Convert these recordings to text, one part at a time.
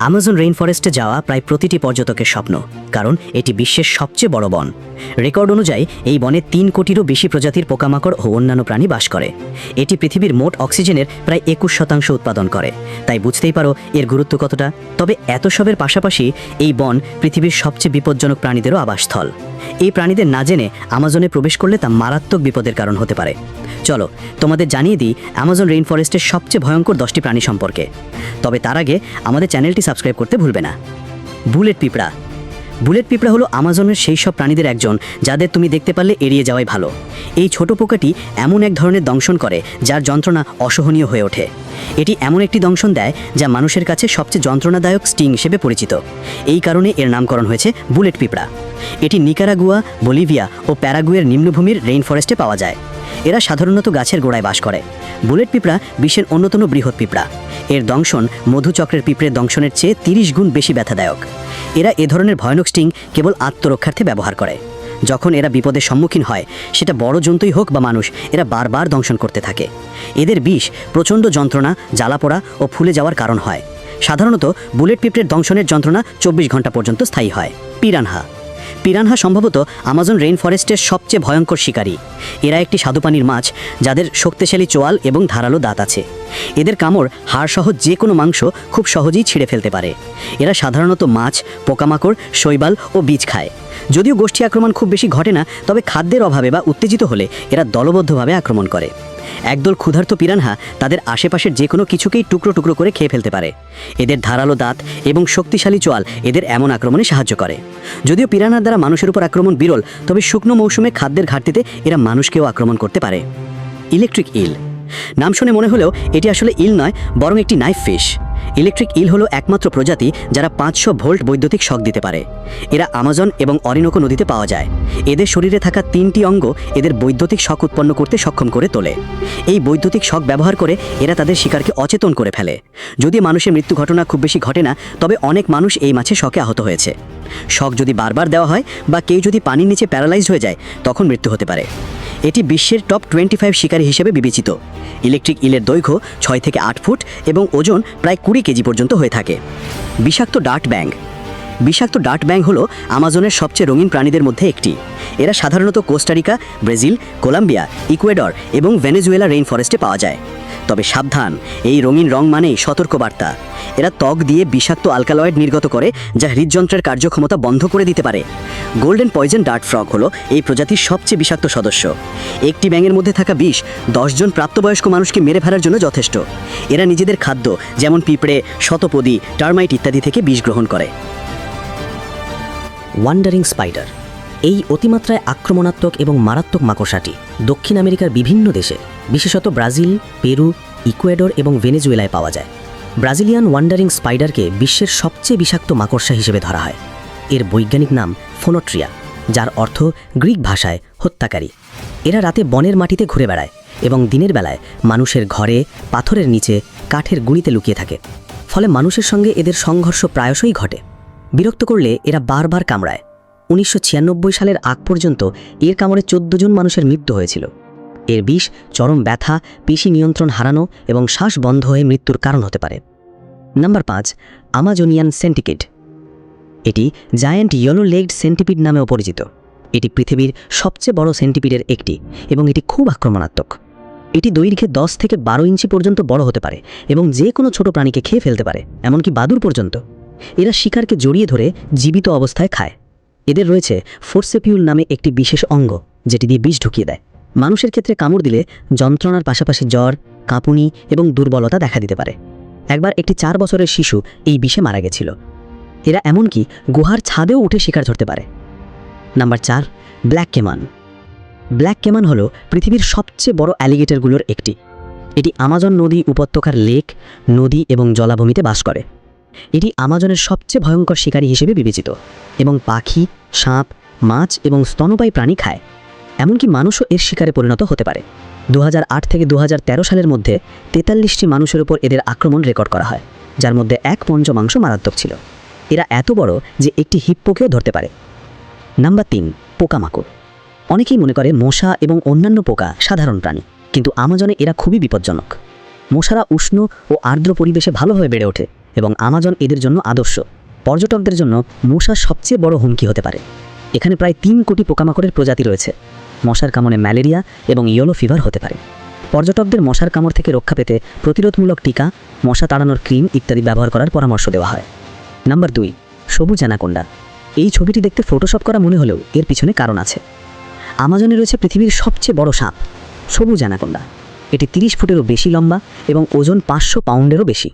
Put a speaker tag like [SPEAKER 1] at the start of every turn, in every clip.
[SPEAKER 1] Amazon rain ফরেস্টে যাওয়া প্রায় প্রতিটি পর্যটকের স্বপ্ন, কারণ এটি বিশ্বের সবচেয়ে বড় বন। রেকর্ড অনুযায়ী, এই বনে তিন কোটিরও বেশি প্রজাতির পোকামাকড় ও অন্যান্য প্রাণী বাস করে। এটি পৃথিবীর মোট অক্সিজেনের প্রায় একুশ শতাংশ উৎপাদন করে। তাই বুঝতেই পারো এর গুরুত্ব কতটা। তবে এত সবের পাশাপাশি এই বন পৃথিবীর সবচেয়ে বিপজ্জনক প্রাণীদেরও আবাসস্থল। এই প্রাণীদের না জেনে আমাজনে প্রবেশ করলে তা মারাত্মক বিপদের কারণ হতে পারে। চলো, তোমাদের জানিয়ে দিই অ্যামাজন রেইন ফরেস্টের সবচেয়ে ভয়ঙ্কর দশটি প্রাণী সম্পর্কে। তবে তার আগে আমাদের চ্যানেলটি সাবস্ক্রাইব করতে ভুলবে না। বুলেট পিঁপড়া বুলেট পিঁপড়া হলো আমাজনের সেই সব প্রাণীদের একজন যাদের তুমি দেখতে পারলে এড়িয়ে যাওয়াই ভালো। এই ছোট পোকাটি এমন এক ধরনের দংশন করে যার যন্ত্রণা অসহনীয় হয়ে ওঠে। এটি এমন একটি দংশন দেয় যা মানুষের কাছে সবচেয়ে যন্ত্রণাদায়ক স্টিং হিসেবে পরিচিত। এই কারণে এর নামকরণ হয়েছে বুলেট পিঁপড়া। এটি নিকারাগুয়া, বলিভিয়া ও প্যারাগুয়ের নিম্নভূমির রেইন ফরেস্টে পাওয়া যায়। এরা সাধারণত গাছের গোড়ায় বাস করে। বুলেট পিঁপড়া বিশ্বের অন্যতম বৃহৎ পিঁপড়া। এর দংশন মধুচক্রের পিঁপড়ের দংশনের চেয়ে তিরিশ গুণ বেশি ব্যথাদায়ক। এরা এ ধরনের ভয়ানক স্টিং কেবল আত্মরক্ষার্থে ব্যবহার করে। যখন এরা বিপদের সম্মুখীন হয়, সেটা বড় জন্তুই হোক বা মানুষ, এরা বারবার দংশন করতে থাকে। এদের বিষ, প্রচণ্ড যন্ত্রণা জ্বালাপোড়া ও ফুলে যাওয়ার কারণ হয়। সাধারণত বুলেট পিঁপড়ের দংশনের যন্ত্রণা চব্বিশ ঘণ্টা পর্যন্ত স্থায়ী হয়। পিরানহা পিরানহা সম্ভবত আমাজন রেইন ফরেস্টের সবচেয়ে ভয়ঙ্কর শিকারী। এরা একটি স্বাদুপানির মাছ যাদের শক্তিশালী চোয়াল এবং ধারালো দাঁত আছে। এদের কামড় হাড়সহ যে কোনো মাংস খুব সহজেই ছিঁড়ে ফেলতে পারে। এরা সাধারণত মাছ, পোকামাকড়, শৈবাল ও বীজ খায়। যদিও গোষ্ঠী আক্রমণ খুব বেশি ঘটে না, তবে খাদ্যের অভাবে বা উত্তেজিত হলে এরা দলবদ্ধভাবে আক্রমণ করে। একদল ক্ষুধার্ত পিরানহা তাদের আশেপাশের যে কোনো কিছুকেই টুকরো টুকরো করে খেয়ে ফেলতে পারে। এদের ধারালো দাঁত এবং শক্তিশালী চোয়াল এদের এমন আক্রমণে সাহায্য করে। যদিও পিরানহার দ্বারা মানুষের উপর আক্রমণ বিরল, তবে শুকনো মৌসুমে খাদ্যের ঘাটতিতে এরা মানুষকেও আক্রমণ করতে পারে। Electric eel. নাম শুনে মনে হলেও এটি আসলে ইল নয়, বরং একটি নাইফ ফিশ। ইলেকট্রিক ইল হলো একমাত্র প্রজাতি যারা পাঁচশো ভোল্ট বৈদ্যুতিক শক দিতে পারে। এরা আমাজন এবং অরিনোকো নদীতে পাওয়া যায়। এদের শরীরে থাকা তিনটি অঙ্গ এদের বৈদ্যুতিক শক উৎপন্ন করতে সক্ষম করে তোলে। এই বৈদ্যুতিক শক ব্যবহার করে এরা তাদের শিকারকে অচেতন করে ফেলে। যদি মানুষের মৃত্যু ঘটনা খুব বেশি ঘটে না, তবে অনেক মানুষ এই মাছে শকে আহত হয়েছে। শক যদি বারবার দেওয়া হয় বা কেউ যদি পানির নিচে প্যারালাইজড হয়ে যায়, তখন মৃত্যু হতে পারে। এটি বিশ্বের টপ টোয়েন্টি ফাইভ শিকারী হিসেবে বিবেচিত। ইলেকট্রিক ইলের দৈর্ঘ্য ছয় থেকে আট ফুট এবং ওজন প্রায় কুড়ি কেজি পর্যন্ত হয়ে থাকে। বিষাক্ত ডার্ট ব্যাং বিষাক্ত ডার্ট ব্যাং হলো আমাজনের সবচেয়ে রঙিন প্রাণীদের মধ্যে একটি। এরা সাধারণত Costa Rica Brazil, Colombia, Ecuador এবং ভেনেজুয়েলা রেইন ফরেস্টে পাওয়া যায়। তবে সাবধান, এই রঙিন রং মানেই সতর্কবার্তা। এরা ত্বক দিয়ে বিষাক্ত আলকালয়েড নির্গত করে, যা হৃদযন্ত্রের কার্যক্ষমতা বন্ধ করে দিতে পারে। গোল্ডেন পয়জন ডার্ট ফ্রগ হলো এই প্রজাতির সবচেয়ে বিষাক্ত সদস্য। একটি ব্যাঙের মধ্যে থাকা বিষ দশজন প্রাপ্তবয়স্ক মানুষকে মেরে ফেলার জন্য যথেষ্ট। এরা নিজেদের খাদ্য, যেমন পিঁপড়ে, শতপদী, টার্মাইট ইত্যাদি থেকে বিষ গ্রহণ করে। Wandering spider. এই অতিমাত্রায় আক্রমণাত্মক এবং মারাত্মক মাকড়সাটি দক্ষিণ আমেরিকার বিভিন্ন দেশে, বিশেষত ব্রাজিল, পেরু, ইকুয়েডর এবং ভেনেজুয়েলায় পাওয়া যায়। ব্রাজিলিয়ান ওয়ান্ডারিং স্পাইডারকে বিশ্বের সবচেয়ে বিষাক্ত মাকড়সা হিসেবে ধরা হয়। এর বৈজ্ঞানিক নাম ফোনোট্রিয়া, যার অর্থ গ্রিক ভাষায় হত্যাকারী। এরা রাতে বনের মাটিতে ঘুরে বেড়ায় এবং দিনের বেলায় মানুষের ঘরে, পাথরের নিচে, কাঠের গুঁড়িতে লুকিয়ে থাকে। ফলে মানুষের সঙ্গে এদের সংঘর্ষ প্রায়শই ঘটে। বিরক্ত করলে এরা বারবার কামড়ায়। উনিশশো ছিয়ানব্বই সালের আগ পর্যন্ত এর কামড়ে চোদ্দ জন মানুষের মৃত্যু হয়েছিল। এর বিষ, চরম ব্যথা, পেশি নিয়ন্ত্রণ হারানো এবং শ্বাস বন্ধ হয়ে মৃত্যুর কারণ হতে পারে। নাম্বার পাঁচ, আমাজোনিয়ান সেন্টিকেড। এটি জায়ান্ট ইয়েলো লেগড সেন্টিপিড নামেও পরিচিত। এটি পৃথিবীর সবচেয়ে বড় সেন্টিপিডের একটি এবং এটি খুব আক্রমণাত্মক। এটি দৈর্ঘ্যে দশ থেকে বারো ইঞ্চি পর্যন্ত বড় হতে পারে এবং যে কোনো ছোট প্রাণীকে খেয়ে ফেলতে পারে, এমনকি বাদুর পর্যন্ত। এরা শিকারকে জড়িয়ে ধরে জীবিত অবস্থায় খায়। এদের রয়েছে ফোর্সেপিউল নামে একটি বিশেষ অঙ্গ, যেটি দিয়ে বিষ ঢুকিয়ে দেয়। মানুষের ক্ষেত্রে কামড় দিলে যন্ত্রণার পাশাপাশি জ্বর, কাঁপুনি এবং দুর্বলতা দেখা দিতে পারে। একবার একটি চার বছরের শিশু এই বিষে মারা গেছিল। এরা এমনকি গুহার ছাদেও উঠে শিকার ধরতে পারে। নাম্বার চার ব্ল্যাক কেমান ব্ল্যাক কেমান হলো পৃথিবীর সবচেয়ে বড় অ্যালিগেটরগুলোর একটি। এটি আমাজন নদী উপত্যকার লেক, নদী এবং জলাভূমিতে বাস করে। এটি আমাজনের সবচেয়ে ভয়ঙ্কর শিকারী হিসেবে বিবেচিত এবং পাখি, সাপ, মাছ এবং স্তনপায়ী প্রাণী খায়। এমনকি মানুষও এর শিকারে পরিণত হতে পারে। দু হাজার আট থেকে দু হাজার তেরো সালের মধ্যে তেতাল্লিশটি মানুষের উপর এদের আক্রমণ রেকর্ড করা হয়, যার মধ্যে এক পঞ্চমাংশ মারাত্মক ছিল। এরা এত বড় যে একটি হিপ্পোকেও ধরতে পারে। নাম্বার তিন, পোকামাকড়। অনেকেই মনে করে মশা এবং অন্যান্য পোকা সাধারণ প্রাণী, কিন্তু আমাজনে এরা খুবই বিপজ্জনক। মশারা উষ্ণ ও আর্দ্র পরিবেশে ভালোভাবে বেড়ে ওঠে। এবং আমাজন এদের জন্য আদর্শ। পর্যটকদের জন্য মশা সবচেয়ে বড় হুমকি হতে পারে। এখানে প্রায় তিন কোটি পোকামাকড়ের প্রজাতি রয়েছে। মশার কামড়ে ম্যালেরিয়া এবং ইয়েলো ফিভার হতে পারে। পর্যটকদের মশার কামড় থেকে রক্ষা পেতে প্রতিরোধমূলক টিকা, মশা তাড়ানোর ক্রিম ইত্যাদি ব্যবহার করার পরামর্শ দেওয়া হয়। নাম্বার দুই, সবুজ অ্যানাকোন্ডা। এই ছবিটি দেখতে ফটোশপ করা মনে হলেও এর পিছনে কারণ আছে। আমাজনে রয়েছে পৃথিবীর সবচেয়ে বড় সাপ, সবুজ অ্যানাকোন্ডা। এটি তিরিশ ফুটেরও বেশি লম্বা এবং ওজন পাঁচশো পাউন্ডেরও বেশি।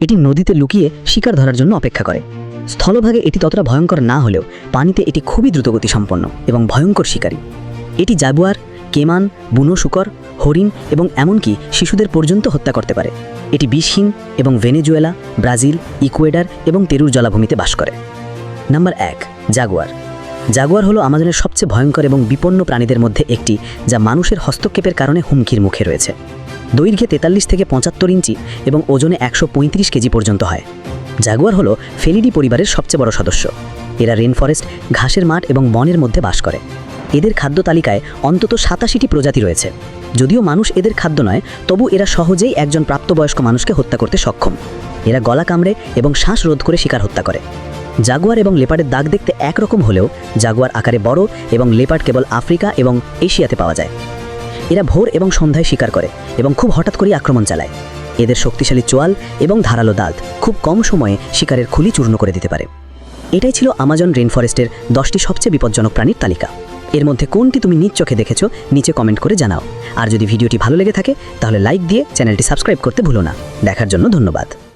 [SPEAKER 1] এটি নদীতে লুকিয়ে শিকার ধরার জন্য অপেক্ষা করে। স্থলভাগে এটি ততটা ভয়ঙ্কর না হলেও পানিতে এটি খুবই দ্রুতগতি সম্পন্ন এবং ভয়ঙ্কর শিকারী। এটি জাগুয়ার, কেমান, বুনো শুকর, হরিণ এবং এমনকি শিশুদের পর্যন্ত হত্যা করতে পারে। এটি বিষহীন এবং ভেনেজুয়েলা, ব্রাজিল, ইকুয়েডার এবং তেরুর জলাভূমিতে বাস করে। নাম্বার এক, জাগুয়ার। জাগুয়ার হলো আমাজনের সবচেয়ে ভয়ঙ্কর এবং বিপন্ন প্রাণীদের মধ্যে একটি, যা মানুষের হস্তক্ষেপের কারণে হুমকির মুখে রয়েছে। দৈর্ঘ্যে তেতাল্লিশ থেকে পঁচাত্তর ইঞ্চি এবং ওজনে একশো পঁয়ত্রিশ কেজি পর্যন্ত হয়। জাগুয়ার হলো ফেলিডি পরিবারের সবচেয়ে বড় সদস্য। এরা রেন ফরেস্ট ঘাসের মাঠ এবং বনের মধ্যে বাস করে। এদের খাদ্য তালিকায় অন্তত সাতাশিটি প্রজাতি রয়েছে। যদিও মানুষ এদের খাদ্য নয়, তবু এরা সহজেই একজন প্রাপ্তবয়স্ক মানুষকে হত্যা করতে সক্ষম। এরা গলা কামড়ে এবং শ্বাস রোধ করে শিকার হত্যা করে। জাগুয়ার এবং লেপার্ডের দাগ দেখতে একরকম হলেও জাগুয়ার আকারে বড় এবং লেপার্ড কেবল আফ্রিকা এবং এশিয়াতে পাওয়া যায়। এরা ভোর এবং সন্ধ্যায় শিকার করে এবং খুব হঠাৎ করেই আক্রমণ চালায়। এদের শক্তিশালী চোয়াল এবং ধারালো দাঁত খুব কম সময়ে শিকারের খুলি চূর্ণ করে দিতে পারে। এটাই ছিল আমাজন রেন ফরেস্টের দশটি সবচেয়ে বিপজ্জনক প্রাণীর তালিকা। এর মধ্যে কোনটি তুমি নিজ চোখে দেখেছ, নিচে কমেন্ট করে জানাও। আর যদি ভিডিওটি ভালো লেগে থাকে, তাহলে লাইক দিয়ে চ্যানেলটি সাবস্ক্রাইব করতে ভুলো না। দেখার জন্য ধন্যবাদ।